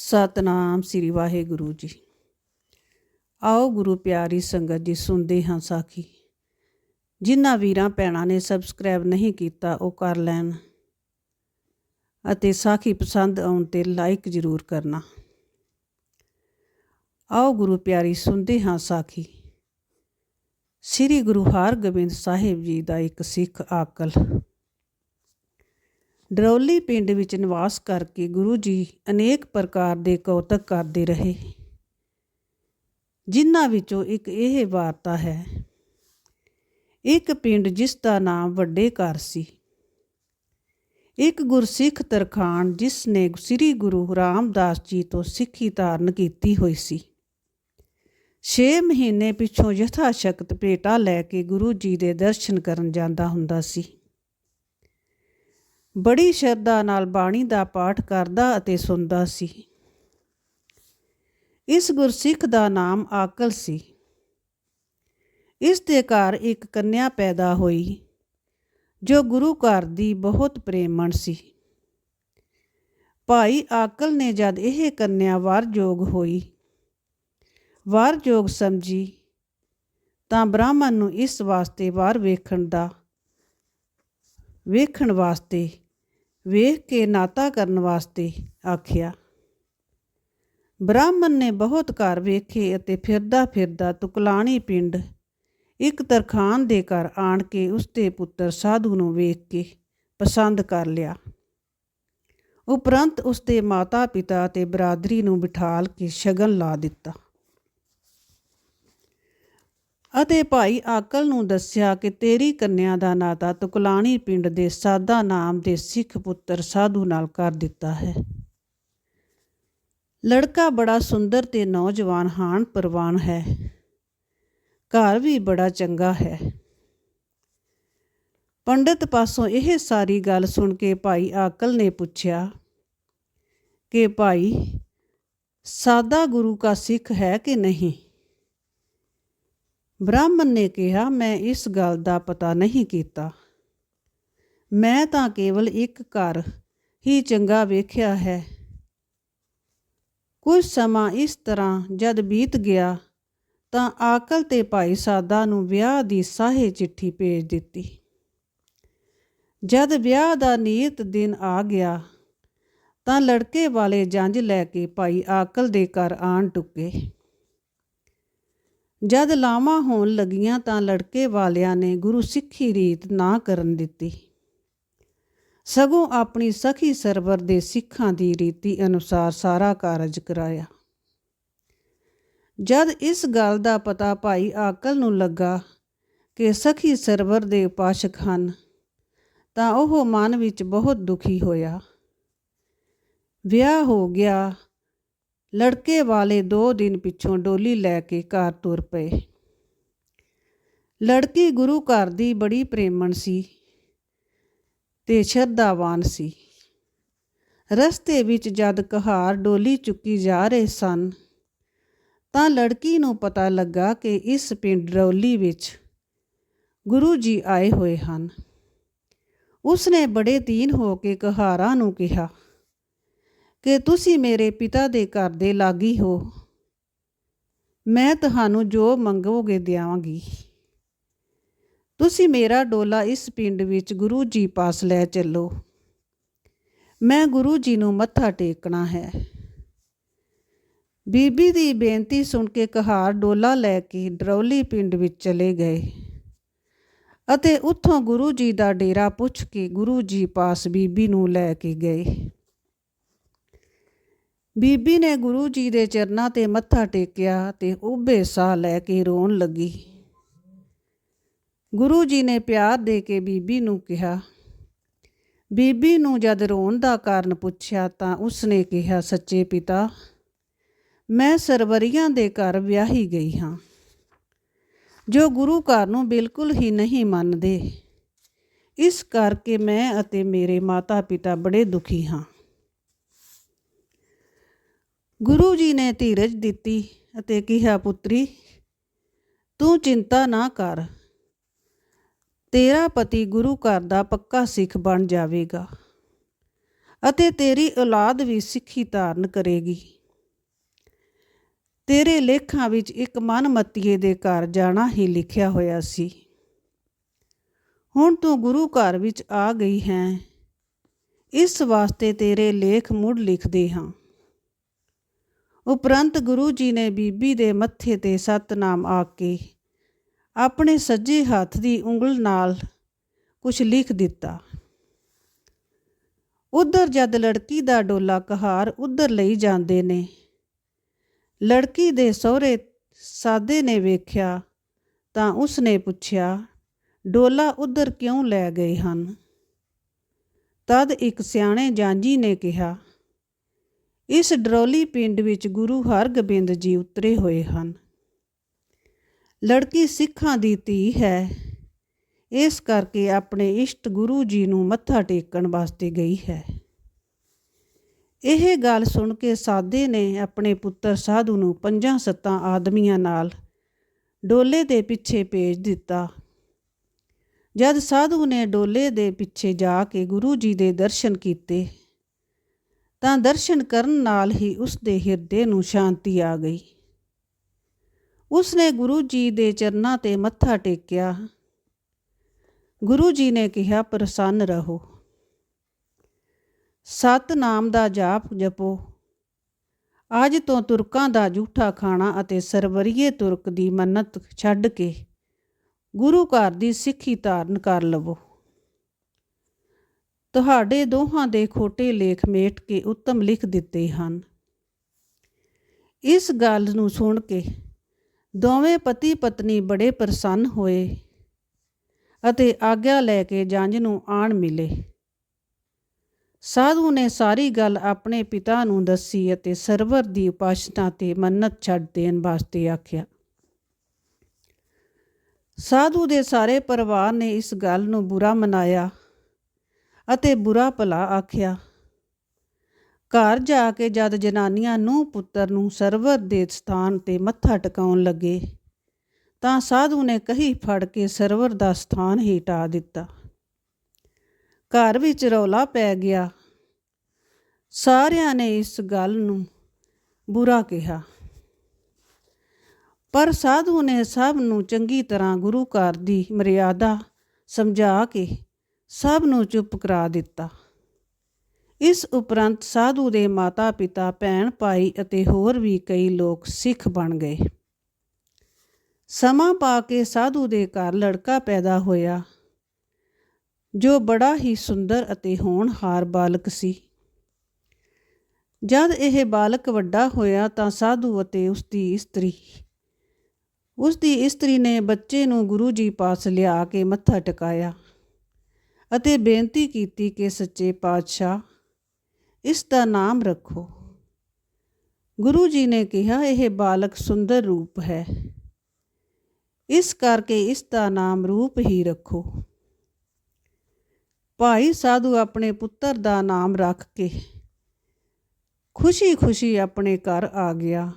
ਸਤਨਾਮ ਸ੍ਰੀ ਵਾਹਿਗੁਰੂ ਜੀ। ਆਓ ਗੁਰੂ ਪਿਆਰੀ ਸੰਗਤ ਜੀ, ਸੁਣਦੇ ਹਾਂ ਸਾਖੀ। ਜਿਨ੍ਹਾਂ ਵੀਰਾਂ ਭੈਣਾਂ ਨੇ ਸਬਸਕ੍ਰਾਈਬ ਨਹੀਂ ਕੀਤਾ, ਉਹ ਕਰ ਲੈਣ ਅਤੇ ਸਾਖੀ ਪਸੰਦ ਆਉਣ ਤੇ ਲਾਈਕ ਜ਼ਰੂਰ ਕਰਨਾ। ਆਓ ਗੁਰੂ ਪਿਆਰੀ, ਸੁਣਦੇ ਹਾਂ ਸਾਖੀ। ਸ੍ਰੀ ਗੁਰੂ ਹਰਗੋਬਿੰਦ ਸਾਹਿਬ ਜੀ ਦਾ ਇੱਕ ਸਿੱਖ ਆਕਲ। ਡਰੌਲੀ ਪਿੰਡ ਵਿੱਚ ਨਿਵਾਸ ਕਰਕੇ ਗੁਰੂ ਜੀ ਅਨੇਕ ਪ੍ਰਕਾਰ ਦੇ ਕੌਤਕ ਕਰਦੇ ਰਹੇ। ਜਿਨ੍ਹਾਂ ਵਿੱਚੋਂ ਇੱਕ ਇਹ ਵਾਰਤਾ ਹੈ, ਇੱਕ ਪਿੰਡ ਜਿਸ ਦਾ ਨਾਮ ਵੱਡੇ ਘਰ ਸੀ, ਇੱਕ ਗੁਰਸਿੱਖ ਤਰਖਾਣ ਜਿਸ ਨੇ ਸ੍ਰੀ ਗੁਰੂ ਰਾਮਦਾਸ ਜੀ ਤੋਂ ਸਿੱਖੀ ਧਾਰਨ ਕੀਤੀ ਹੋਈ ਸੀ। 6 ਮਹੀਨੇ ਪਿੱਛੋਂ ਯਥਾ ਸ਼ਕਤ ਭੇਟਾ ਲੈ ਕੇ ਗੁਰੂ ਜੀ ਦੇ ਦਰਸ਼ਨ ਕਰਨ ਜਾਂਦਾ ਹੁੰਦਾ ਸੀ। ਬੜੀ ਸ਼ਰਧਾ ਨਾਲ ਬਾਣੀ ਦਾ ਪਾਠ ਕਰਦਾ ਅਤੇ ਸੁਣਦਾ ਸੀ। ਇਸ ਗੁਰਸਿੱਖ ਦਾ ਨਾਮ ਆਕਲ ਸੀ। ਇਸ ਦੇ ਘਰ ਇੱਕ ਕੰਨਿਆ ਪੈਦਾ ਹੋਈ, ਜੋ ਗੁਰੂ ਘਰ ਦੀ ਬਹੁਤ ਪ੍ਰੇਮਣ ਸੀ। ਭਾਈ ਆਕਲ ਨੇ ਜਦ ਇਹ ਕੰਨਿਆ ਵਰਜੋਗ ਹੋਈ, ਵਰਜੋਗ ਸਮਝੀ, ਤਾਂ ਬ੍ਰਾਹਮਣ ਨੂੰ ਇਸ ਵਾਸਤੇ ਵਾਰ ਵੇਖਣ ਦਾ, ਵੇਖਣ ਵਾਸਤੇ ਵੇਖ ਕੇ ਨਾਤਾ ਕਰਨ ਵਾਸਤੇ ਆਖਿਆ, ਬ੍ਰਾਹਮਣ ਨੇ ਬਹੁਤ ਘਰ ਵੇਖੇ ਅਤੇ ਫਿਰਦਾ ਫਿਰਦਾ ਤੁਕਲਾਣੀ ਪਿੰਡ ਇੱਕ ਤਰਖਾਨ ਦੇ ਘਰ ਆਣ ਕੇ ਉਸਦੇ ਪੁੱਤਰ ਸਾਧੂ ਨੂੰ ਵੇਖ ਕੇ ਪਸੰਦ ਕਰ ਲਿਆ। ਉਪਰੰਤ ਉਸਦੇ ਮਾਤਾ ਪਿਤਾ ਅਤੇ ਬਰਾਦਰੀ ਨੂੰ ਬਿਠਾਲ ਕੇ ਸ਼ਗਨ ਲਾ ਦਿੱਤਾ। ਅਤੇ ਭਾਈ ਆਕਲ ਨੂੰ ਦੱਸਿਆ ਕਿ ਤੇਰੀ ਕੰਨਿਆ ਦਾ ਨਾਤਾ ਤੁਕਲਾਣੀ ਪਿੰਡ ਦੇ ਸਾਦਾ ਨਾਮ ਦੇ ਸਿੱਖ ਪੁੱਤਰ ਸਾਧੂ ਨਾਲ ਕਰ ਦਿੱਤਾ ਹੈ। ਲੜਕਾ ਬੜਾ ਸੁੰਦਰ ਤੇ ਨੌਜਵਾਨ ਹਾਨ ਪਰਵਾਨ ਹੈ। ਘਰ ਵੀ ਬੜਾ ਚੰਗਾ ਹੈ। ਪੰਡਤ ਪਾਸੋਂ ਇਹ ਸਾਰੀ ਗੱਲ ਸੁਣ ਕੇ ਭਾਈ ਆਕਲ ਨੇ ਪੁੱਛਿਆ ਕਿ ਭਾਈ, ਸਾਦਾ ਗੁਰੂ ਦਾ ਸਿੱਖ ਹੈ ਕਿ ਨਹੀਂ? ਬ੍ਰਾਹਮਣ ਨੇ ਕਿਹਾ, ਮੈਂ ਇਸ ਗੱਲ ਦਾ ਪਤਾ ਨਹੀਂ ਕੀਤਾ। ਮੈਂ ਤਾਂ ਕੇਵਲ ਇੱਕ ਘਰ ਹੀ ਚੰਗਾ ਵੇਖਿਆ ਹੈ। ਕੁਝ ਸਮਾਂ ਇਸ ਤਰ੍ਹਾਂ ਜਦ ਬੀਤ ਗਿਆ, ਤਾਂ ਆਕਲ ਤੇ ਭਾਈ ਸਾਦਾ ਨੂੰ ਵਿਆਹ ਦੀ ਸਾਹੇ ਚਿੱਠੀ ਭੇਜ ਦਿੱਤੀ। ਜਦ ਵਿਆਹ ਦਾ ਨੀਤ ਦਿਨ ਆ ਗਿਆ, ਤਾਂ ਲੜਕੇ ਵਾਲੇ ਜੰਜ ਲੈ ਕੇ ਭਾਈ ਆਕਲ ਦੇ ਘਰ ਆਣ ਟੁੱਕੇ। ਜਦ ਲਾਵਾਂ ਹੋਣ ਲੱਗੀਆਂ ਤਾਂ ਲੜਕੇ ਵਾਲਿਆਂ ਨੇ ਗੁਰੂ ਸਿੱਖੀ ਰੀਤ ਨਾ ਕਰਨ ਦਿੱਤੀ। ਸਗੋਂ ਆਪਣੀ ਸਖੀ ਸਰਵਰ ਦੇ ਸਿੱਖਾਂ ਦੀ ਰੀਤੀ ਅਨੁਸਾਰ ਸਾਰਾ ਕਾਰਜ ਕਰਾਇਆ। ਜਦ ਇਸ ਗੱਲ ਦਾ ਪਤਾ ਭਾਈ ਆਕਲ ਨੂੰ ਲੱਗਾ ਕਿ ਸਖੀ ਸਰਵਰ ਦੇ ਉਪਾਸ਼ਕ ਹਨ, ਤਾਂ ਉਹ ਮਨ ਵਿੱਚ ਬਹੁਤ ਦੁਖੀ ਹੋਇਆ। ਵਿਆਹ ਹੋ ਗਿਆ ਲੜਕੇ ਵਾਲੇ ਦੋ ਦਿਨ ਪਿੱਛੋਂ ਡੋਲੀ ਲੈ ਕੇ ਘਰ ਤੁਰ ਪਏ। ਲੜਕੀ ਗੁਰੂ ਘਰ ਦੀ ਬੜੀ ਪ੍ਰੇਮਣ ਸੀ ਤੇ ਸ਼ਰਧਾਵਾਨ ਸੀ। ਰਸਤੇ ਵਿੱਚ ਜਦ ਕਹਾਰ ਡੋਲੀ ਚੁੱਕੀ ਜਾ ਰਹੇ ਸਨ, ਤਾਂ ਲੜਕੀ ਨੂੰ ਪਤਾ ਲੱਗਾ ਕਿ ਇਸ ਪਿੰਡ ਡੋਲੀ ਵਿੱਚ ਗੁਰੂ ਜੀ ਆਏ ਹੋਏ ਹਨ। ਉਸਨੇ ਬੜੇ ਦੀਨ ਹੋ ਕੇ ਕਹਾਰਾਂ ਨੂੰ ਕਿਹਾ ਕਿ ਤੁਸੀਂ ਮੇਰੇ ਪਿਤਾ ਦੇ ਘਰ ਦੇ ਲਾਗੀ ਹੋ। ਮੈਂ ਤੁਹਾਨੂੰ ਜੋ ਮੰਗੋਗੇ ਦਿਆਵਾਂਗੀ ਤੁਸੀਂ ਮੇਰਾ ਡੋਲਾ ਇਸ ਪਿੰਡ ਵਿੱਚ ਗੁਰੂ ਜੀ ਪਾਸ ਲੈ ਚੱਲੋ। ਮੈਂ ਗੁਰੂ ਜੀ ਨੂੰ ਮੱਥਾ ਟੇਕਣਾ ਹੈ। ਬੀਬੀ ਦੀ ਬੇਨਤੀ ਸੁਣ ਕੇ ਕਹਾਰ ਡੋਲਾ ਲੈ ਕੇ ਡਰੌਲੀ ਪਿੰਡ ਵਿੱਚ ਚਲੇ ਗਏ ਅਤੇ ਉੱਥੋਂ ਗੁਰੂ ਜੀ ਦਾ ਡੇਰਾ ਪੁੱਛ ਕੇ ਗੁਰੂ ਜੀ ਪਾਸ ਬੀਬੀ ਨੂੰ ਲੈ ਕੇ ਗਏ। ਬੀਬੀ ਨੇ ਗੁਰੂ ਜੀ ਦੇ ਚਰਨਾਂ ਤੇ ਮੱਥਾ ਟੇਕਿਆ ਤੇ ਉੱਭੇ ਸਾਹ ਲੈ ਕੇ ਰੋਣ ਲੱਗੀ। ਗੁਰੂ ਜੀ ਨੇ ਪਿਆਰ ਦੇ ਕੇ ਬੀਬੀ ਨੂੰ ਕਿਹਾ। ਬੀਬੀ ਨੂੰ ਜਦ ਰੋਣ ਦਾ ਕਾਰਨ ਪੁੱਛਿਆ ਤਾਂ ਉਸਨੇ ਕਿਹਾ, ਸੱਚੇ ਪਿਤਾ, ਮੈਂ ਸਰਵਰੀਆਂ ਦੇ ਘਰ ਵਿਆਹੀ ਗਈ ਹਾਂ। ਜੋ ਗੁਰੂ ਘਰ ਨੂੰ ਬਿਲਕੁਲ ਹੀ ਨਹੀਂ ਮੰਨਦੇ, ਇਸ ਕਰਕੇ ਮੈਂ ਅਤੇ ਮੇਰੇ ਮਾਤਾ ਪਿਤਾ ਬੜੇ ਦੁਖੀ ਹਾਂ। ਗੁਰੂ ਜੀ ਨੇ ਧੀਰਜ ਦਿੱਤੀ ਅਤੇ ਕਿਹਾ, ਪੁੱਤਰੀ, ਤੂੰ ਚਿੰਤਾ ਨਾ ਕਰ। ਤੇਰਾ ਪਤੀ ਗੁਰੂ ਘਰ ਦਾ ਪੱਕਾ ਸਿੱਖ ਬਣ ਜਾਵੇਗਾ ਅਤੇ ਤੇਰੀ ਔਲਾਦ ਵੀ ਸਿੱਖੀ ਧਾਰਨ ਕਰੇਗੀ। ਤੇਰੇ ਲੇਖਾਂ ਵਿੱਚ ਇੱਕ ਮਨਮਤੀਏ ਦੇ ਘਰ ਜਾਣਾ ਹੀ ਲਿਖਿਆ ਹੋਇਆ ਸੀ। ਹੁਣ ਤੂੰ ਗੁਰੂ ਘਰ ਵਿੱਚ ਆ ਗਈ ਹੈ। ਇਸ ਵਾਸਤੇ ਤੇਰੇ ਲੇਖ ਮੁੜ ਲਿਖਦੇ ਹਾਂ। ਉਪਰੰਤ ਗੁਰੂ ਜੀ ਨੇ ਬੀਬੀ ਦੇ ਮੱਥੇ ਤੇ ਸਤਨਾਮ ਆ ਕੇ ਆਪਣੇ ਸੱਜੇ ਹੱਥ ਦੀ ਉਂਗਲ ਨਾਲ ਕੁਝ ਲਿਖ ਦਿੱਤਾ। ਉਧਰ ਜਦ ਲੜਕੀ ਦਾ ਡੋਲਾ ਕਹਾਰ ਉਧਰ ਲਈ ਜਾਂਦੇ ਨੇ। ਲੜਕੀ ਦੇ ਸਹੁਰੇ ਸਾਦੇ ਨੇ ਵੇਖਿਆ ਤਾਂ ਉਸ ਨੇ ਪੁੱਛਿਆ, ਡੋਲਾ ਉਧਰ ਕਿਉਂ ਲੈ ਗਏ ਹਨ? ਤਦ ਇੱਕ ਸਿਆਣੇ ਜਾਂਜੀ ਨੇ ਕਿਹਾ ਇਸ ਡਰੋਲੀ ਪਿੰਡ ਵਿੱਚ ਗੁਰੂ ਹਰਗੋਬਿੰਦ ਜੀ ਉਤਰੇ ਹੋਏ ਹਨ। ਲੜਕੀ ਸਿੱਖਾਂ ਦੀ ਧੀ ਹੈ। ਇਸ ਕਰਕੇ ਆਪਣੇ ਇਸ਼ਟ ਗੁਰੂ ਜੀ ਨੂੰ ਮੱਥਾ ਟੇਕਣ ਵਾਸਤੇ ਗਈ ਹੈ। ਇਹ ਗੱਲ ਸੁਣ ਕੇ ਸਾਦੇ ਨੇ ਆਪਣੇ ਪੁੱਤਰ ਸਾਧੂ ਨੂੰ ਪੰਜਾਂ ਸੱਤਾਂ ਆਦਮੀਆਂ ਨਾਲ ਡੋਲੇ ਦੇ ਪਿੱਛੇ ਭੇਜ ਦਿੱਤਾ। ਜਦ ਸਾਧੂ ਨੇ ਡੋਲੇ ਦੇ ਪਿੱਛੇ ਜਾ ਕੇ ਗੁਰੂ ਜੀ ਦੇ ਦਰਸ਼ਨ ਕੀਤੇ ਤਾਂ ਦਰਸ਼ਨ ਕਰਨ ਨਾਲ ਹੀ ਉਸ ਦੇ ਹਿਰਦੇ ਨੂੰ ਸ਼ਾਂਤੀ ਆ ਗਈ। ਉਸ ਨੇ ਗੁਰੂ ਜੀ ਦੇ ਚਰਨਾਂ ਤੇ ਮੱਥਾ ਟੇਕਿਆ। ਗੁਰੂ ਜੀ ਨੇ ਕਿਹਾ, ਪ੍ਰਸੰਨ ਰਹੋ। ਸਤ ਨਾਮ ਦਾ ਜਾਪ ਜਪੋ। ਅੱਜ ਤੋਂ ਤੁਰਕਾਂ ਦਾ ਝੂਠਾ ਖਾਣਾ ਅਤੇ ਸਰਵਰੀਏ ਤੁਰਕ ਦੀ ਮੰਨਤ ਛੱਡ ਕੇ ਗੁਰੂ ਘਰ ਦੀ ਸਿੱਖੀ ਧਾਰਨ ਕਰ ਲਵੋ। ਤੁਹਾਡੇ ਦੋਹਾਂ ਦੇ ਖੋਟੇ ਲੇਖ ਮੇਟ ਕੇ ਉੱਤਮ ਲਿਖ ਦਿੱਤੇ ਹਨ। ਇਸ ਗੱਲ ਨੂੰ ਸੁਣ ਕੇ ਦੋਵੇਂ ਪਤੀ ਪਤਨੀ ਬੜੇ ਪ੍ਰਸੰਨ ਹੋਏ ਅਤੇ ਆਗਿਆ ਲੈ ਕੇ ਜੰਜ ਨੂੰ ਆਣ ਮਿਲੇ। ਸਾਧੂ ਨੇ ਸਾਰੀ ਗੱਲ ਆਪਣੇ ਪਿਤਾ ਨੂੰ ਦੱਸੀ ਅਤੇ ਸਰਵਰ ਦੀ ਉਪਾਸ਼ਨਾ ਤੇ ਮੰਨਤ ਛੱਡ ਦੇਣ ਵਾਸਤੇ ਆਖਿਆ। ਸਾਧੂ ਦੇ ਸਾਰੇ ਪਰਿਵਾਰ ਨੇ ਇਸ ਗੱਲ ਨੂੰ ਬੁਰਾ ਮਨਾਇਆ ਅਤੇ ਬੁਰਾ ਭਲਾ ਆਖਿਆ। ਘਰ ਜਾ ਕੇ ਜਦ ਜਨਾਨੀਆਂ ਨੂੰ ਪੁੱਤਰ ਨੂੰ ਸਰਵਰ ਦੇ ਸਥਾਨ ਤੇ ਮੱਥਾ ਟਿਕਾਉਣ ਲੱਗੇ, ਤਾਂ ਸਾਧੂ ਨੇ ਕਹੀ ਫੜ ਕੇ ਸਰਵਰ ਦਾ ਸਥਾਨ ਹੀ ਟਾ ਦਿੱਤਾ। ਘਰ ਵਿੱਚ ਰੌਲਾ ਪੈ ਗਿਆ। ਸਾਰਿਆਂ ਨੇ ਇਸ ਗੱਲ ਨੂੰ ਬੁਰਾ ਕਿਹਾ। ਪਰ ਸਾਧੂ ਨੇ ਸਭ ਨੂੰ ਚੰਗੀ ਤਰ੍ਹਾਂ ਗੁਰੂ ਘਰ ਦੀ ਮਰਿਆਦਾ ਸਮਝਾ ਕੇ ਸਭ ਨੂੰ ਚੁੱਪ ਕਰਾ ਦਿੱਤਾ। ਇਸ ਉਪਰੰਤ ਸਾਧੂ ਦੇ ਮਾਤਾ ਪਿਤਾ ਭੈਣ ਭਾਈ ਅਤੇ ਹੋਰ ਵੀ ਕਈ ਲੋਕ ਸਿੱਖ ਬਣ ਗਏ। ਸਮਾਂ ਪਾ ਕੇ ਸਾਧੂ ਦੇ ਘਰ ਲੜਕਾ ਪੈਦਾ ਹੋਇਆ, ਜੋ ਬੜਾ ਹੀ ਸੁੰਦਰ ਅਤੇ ਹੋਣਹਾਰ ਬਾਲਕ ਸੀ। ਜਦ ਇਹ ਬਾਲਕ ਵੱਡਾ ਹੋਇਆ ਤਾਂ ਸਾਧੂ ਅਤੇ ਉਸ ਦੀ ਇਸਤਰੀ ਉਸ ਦੀ ਇਸਤਰੀ ਨੇ ਬੱਚੇ ਨੂੰ ਗੁਰੂ ਜੀ ਪਾਸ ਲਿਆ ਕੇ ਮੱਥਾ ਟਿਕਾਇਆ। ਅਤੇ ਬੇਨਤੀ ਕੀਤੀ ਕਿ ਸੱਚੇ ਪਾਤਸ਼ਾਹ, ਇਸ ਦਾ ਨਾਮ ਰੱਖੋ। ਗੁਰੂ ਜੀ ਨੇ ਕਿਹਾ, ਇਹ ਬਾਲਕ ਸੁੰਦਰ ਰੂਪ ਹੈ। ਇਸ ਕਰਕੇ ਇਸ ਦਾ ਨਾਮ ਰੂਪ ਹੀ ਰੱਖੋ। ਭਾਈ ਸਾਧੂ ਆਪਣੇ ਪੁੱਤਰ ਦਾ ਨਾਮ ਰੱਖ ਕੇ ਖੁਸ਼ੀ-ਖੁਸ਼ੀ ਆਪਣੇ ਘਰ ਆ ਗਿਆ।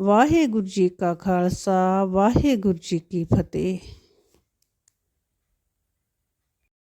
ਵਾਹਿਗੁਰੂ ਜੀ ਕਾ ਖਾਲਸਾ, ਵਾਹਿਗੁਰੂ ਜੀ ਕੀ ਫਤਿਹ।